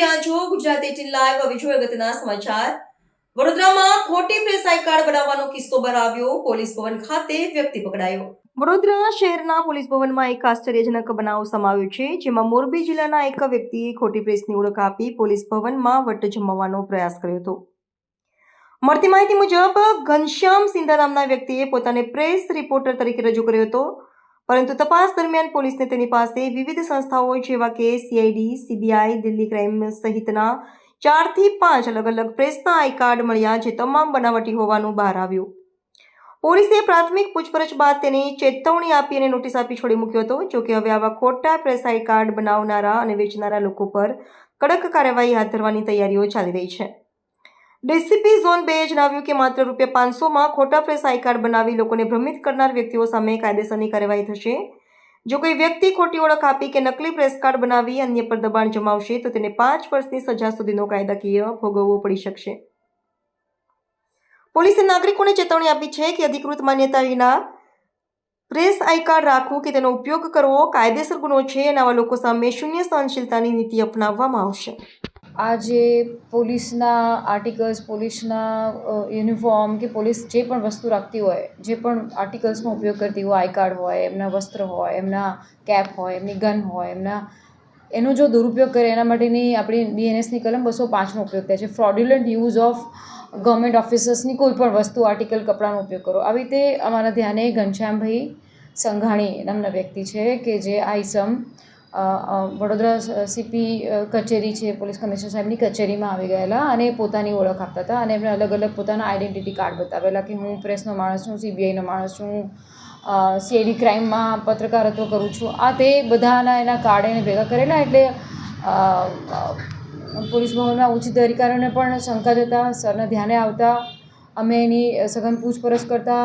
રહ્યા Gujarat eighteen live. હવે અગત્યના સમાચાર. વડોદરામાં ખોટી આઈ કાર્ડ બનાવવાનો કિસ્સો બરાવ્યો પોલીસ ભવન ખાતે વ્યક્તિ પકડાયો. વડોદરા શહેરના પોલીસ ભવનમાં એક આશ્ચર્યજનક બનાવ સમાવ્યો છે, જેમાં મોરબી જિલ્લાના એક વ્યક્તિએ ખોટી પ્રેસની ઓળખ આપી પોલીસ ભવનમાં વટ જમાવવાનો પ્રયાસ કર્યો હતો. મળતી માહિતી મુજબ, ઘનશ્યામ સિંધા નામના વ્યક્તિએ પોતાને પ્રેસ રિપોર્ટર તરીકે રજૂ કર્યો હતો. પરંતુ તપાસ દરમિયાન પોલીસને તેની પાસે વિવિધ સંસ્થાઓ જેવા કે સીઆઈડી સીબીઆઈ દિલ્હી ક્રાઇમ સહિતના ચારથી પાંચ અલગ અલગ પ્રેસના આઈ કાર્ડ મળ્યા જે તમામ બનાવટી હોવાનું બહાર આવ્યું. પોલીસે પ્રાથમિક પૂછપરછ બાદ તેને ચેતવણી આપી અને નોટિસ આપી છોડી મૂક્યો હતો જોકે હવે આવા ખોટા પ્રેસ આઈ કાર્ડ બનાવનારા અને વેચનારા લોકો પર કડક કાર્યવાહી હાથ ધરવાની તૈયારીઓ ચાલી રહી છે. ડીસીપી ઝોન બે જણાવ્યું કે માત્ર રૂપિયા પાંચસોમાં ખોટા પ્રેસ આઈ કાર્ડ બનાવી લોકોને ભ્રમિત કરનાર વ્યક્તિઓ સામે કાયદેસરની કાર્યવાહી થશે. જો કોઈ વ્યક્તિ ખોટી ઓળખ આપી કે નકલી પ્રેસ કાર્ડ બનાવી અન્ય પર દબાણ જમાવશે, તો તેને પાંચ વર્ષની સજા સુધીનો કાયદાકીય ભોગવવો પડી શકશે. પોલીસે નાગરિકોને ચેતવણી આપી છે કે અધિકૃત માન્યતા વિના પ્રેસ આઈ કાર્ડ રાખવું કે તેનો ઉપયોગ કરવો કાયદેસર ગુનો છે અને આવા લોકો સામે શૂન્ય સહનશીલતાની નીતિ અપનાવવામાં આવશે. આ જે પોલીસના આર્ટિકલ્સ પોલીસના યુનિફોર્મ કે પોલીસ જે પણ વસ્તુ રાખતી હોય જે પણ આર્ટિકલ્સનો ઉપયોગ કરતી હોય આઈ કાર્ડ હોય એમના વસ્ત્ર હોય એમના કેપ હોય એમની ગન હોય એમના એનો જો દુરુપયોગ કરે એના માટેની આપણી બીએનએસની કલમ બસો પાંચનો ઉપયોગ થાય છે. ફ્રોડ્યુલન્ટ યુઝ ઓફ ગવર્મેન્ટ ઓફિસર્સની કોઈ પણ વસ્તુ આર્ટિકલ કપડાનો ઉપયોગ કરો. આવી રીતે અમારા ધ્યાને ઘનશ્યામભાઈ સંઘાણી નામના વ્યક્તિ છે કે જે આ અ, વડોદરા સીપી કચેરી છે, પોલીસ કમિશનર સાહેબની કચેરીમાં આવી ગયેલા અને પોતાની ઓળખ આપતા હતા અને એમણે અલગ અલગ પોતાના આઈડેન્ટિટી કાર્ડ બતાવેલા કે હું પ્રેસનો માણસ છું, સીબીઆઈનો માણસ છું સીઆઈડી ક્રાઇમમાં પત્રકારત્વ કરું છું. આ તે બધાના એના કાર્ડ એને ભેગા કરેલા એટલે પોલીસ ભવનના ઉચ્ચ અધિકારીઓને પણ શંકા જતા, સરને ધ્યાને આવતા, અમે એની સઘન પૂછપરછ કરતા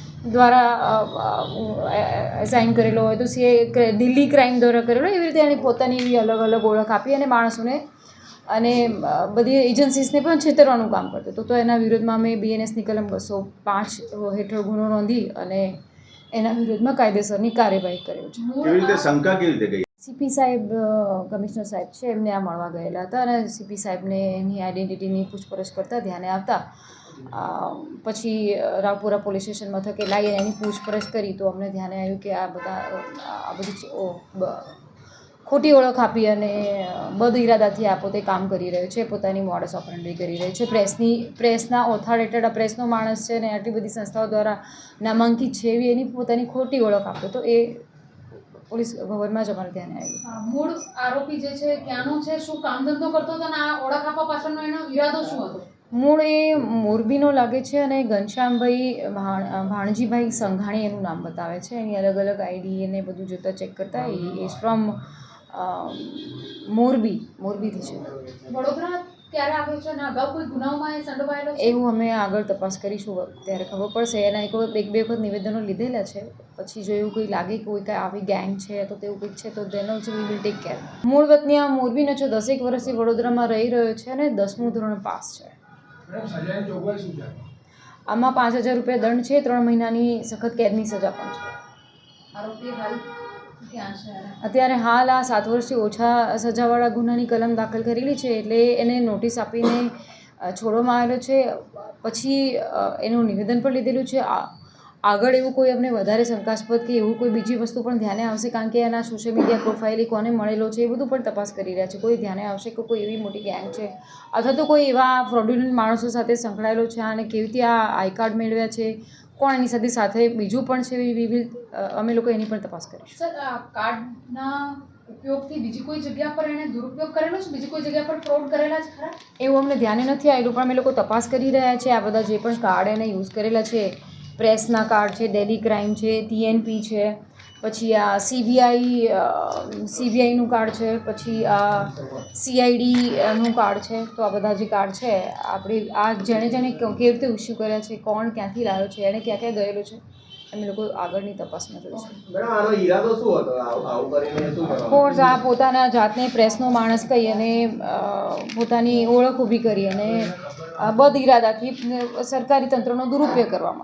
દ્વારા સાઇન કરેલો હોય તો સીએ દિલ્હી ક્રાઇમ દ્વારા કરેલો એવી રીતે એની પોતાની એવી અલગ અલગ ઓળખ આપી અને માણસોને અને બધી એજન્સીસને પણ છેતરવાનું કામ કરતો હતો. તો એના વિરોધમાં અમે બીએનએસની કલમ બસો પાંચ હેઠળ ગુનો નોંધી અને એના વિરોધમાં કાયદેસરની કાર્યવાહી કર્યો છે. કેવી રીતે શંકા કેવી રીતે ગઈ? સીપી સાહેબ કમિશનર સાહેબ છે એમને આ મળવા ગયેલા હતા અને સીપી સાહેબને એની આઈડેન્ટિટીની પૂછપરછ કરતા ધ્યાને આવતા પછી રાવપુરા પોલીસ સ્ટેશન મથકે લાવી એની પૂછપરછ કરી તો અમને ધ્યાને આવ્યું કે આ બધા આ બધી ખોટી ઓળખ આપી અને બદ ઇરાદાથી આ પોતે કામ કરી રહ્યો છે, પોતાની મોડસ ઓપરેન્ડી કરી રહ્યો છે. પ્રેસની, પ્રેસના ઓથોરિટેડ પ્રેસનો માણસ છે ને આટલી બધી સંસ્થાઓ દ્વારા નામાંકિત છે એવી એની પોતાની ખોટી ઓળખ આપતો તો એ પોલીસ ભવનમાં જ અમારે ધ્યાને આવ્યું. મૂળ આરોપી જે છે ક્યાંનો છે, શું કામ ધંધો કરતો હતો અને આ ઓળખ આપવા પાછળનો એનો ઈરાદો શું હતો? મૂળ એ મોરબીનો લાગે છે અને ઘનશ્યામભાઈ ભાણ ભાણજીભાઈ સંઘાણી એનું નામ બતાવે છે. એની અલગ અલગ આઈડી અને બધું જોતાં ચેક કરતા એ ઇઝ ફ્રોમ મોરબી મોરબીથી છે. વડોદરા ક્યારે આવ્યો છે અને અગાઉ કોઈ ગુનાઓમાં સંડોવાયેલો એવું અમે આગળ તપાસ કરીશું. ત્યારે ખબર પડશે. એના એક એક બે વખત નિવેદનો લીધેલા છે. પછી જો એવું કોઈ લાગે કે કોઈ કાંઈ આવી ગેંગ છે તો તેવું કંઈક છે તો તેનો જ વી વિલ ટેક કેર મૂળ વતની આ મોરબીનો છે દસેક વર્ષથી વડોદરામાં રહી રહ્યો છે અને દસમું ધોરણ પાસ છે. આમાં પાંચ હજાર રૂપિયા દંડ છે ત્રણ મહિનાની સખત કેદની સજા પણ છે. આરોપી હાલ ક્યાં છે? અત્યારે હાલ આ સાત વર્ષથી ઓછા સજાવાળા ગુનાની કલમ દાખલ કરેલી છે એટલે એને નોટિસ આપીને છોડવામાં આવેલો છે. પછી એનું નિવેદન પણ લીધેલું છે. આ- આગળ એવું કોઈ અમને વધારે શંકાસ્પદ કે એવું કોઈ બીજી વસ્તુ પણ ધ્યાને આવશે કારણ કે એના સોશિયલ મીડિયા પ્રોફાઇલ કોને મળેલો છે એ બધું પણ તપાસ કરી રહ્યા છે. કોઈ ધ્યાને આવશે કે કોઈ એવી મોટી ગેંગ છે? અથવા તો કોઈ એવા ફ્રોડ્યુલન્ટ માણસો સાથે સંકળાયેલો છે અને કેવી રીતે આ આઈ કાર્ડ મેળવ્યા છે? કોણ એની સાથે સાથે બીજું પણ છે? વી વિલ અમે લોકો એની પણ તપાસ કરીશું. સર આ કાર્ડના ઉપયોગથી બીજી કોઈ જગ્યા પર એને દુરુપયોગ કરેલો છે? બીજી કોઈ જગ્યા પર ફ્રોડ કરેલા છે ખરા? એવું અમને ધ્યાને નથી આવેલું પણ અમે લોકો તપાસ કરી રહ્યા છે આ બધા જે પણ કાર્ડ એને યુઝ કરેલા છે. પ્રેસના કાર્ડ છે ડેલી ક્રાઇમ છે ટીએનપી છે પછી આ સીબીઆઈ સીબીઆઈનું કાર્ડ છે પછી આ સીઆઈડીનું કાર્ડ છે તો આ બધા જે કાર્ડ છે આપણે આ જેણે જેણે કેવી રીતે ઇસ્યુ કર્યા છે કોણ ક્યાંથી લાવ્યો છે એણે ક્યાં ક્યાં ગયેલો છે અમે લોકો આગળની તપાસમાં જોઈશું. કોર્સ આ પોતાના જાતને પ્રેસનો માણસ કહી અને પોતાની ઓળખ ઊભી કરી અને બદ ઇરાદાથી સરકારી તંત્રનો દુરુપયોગ કરવા માટે.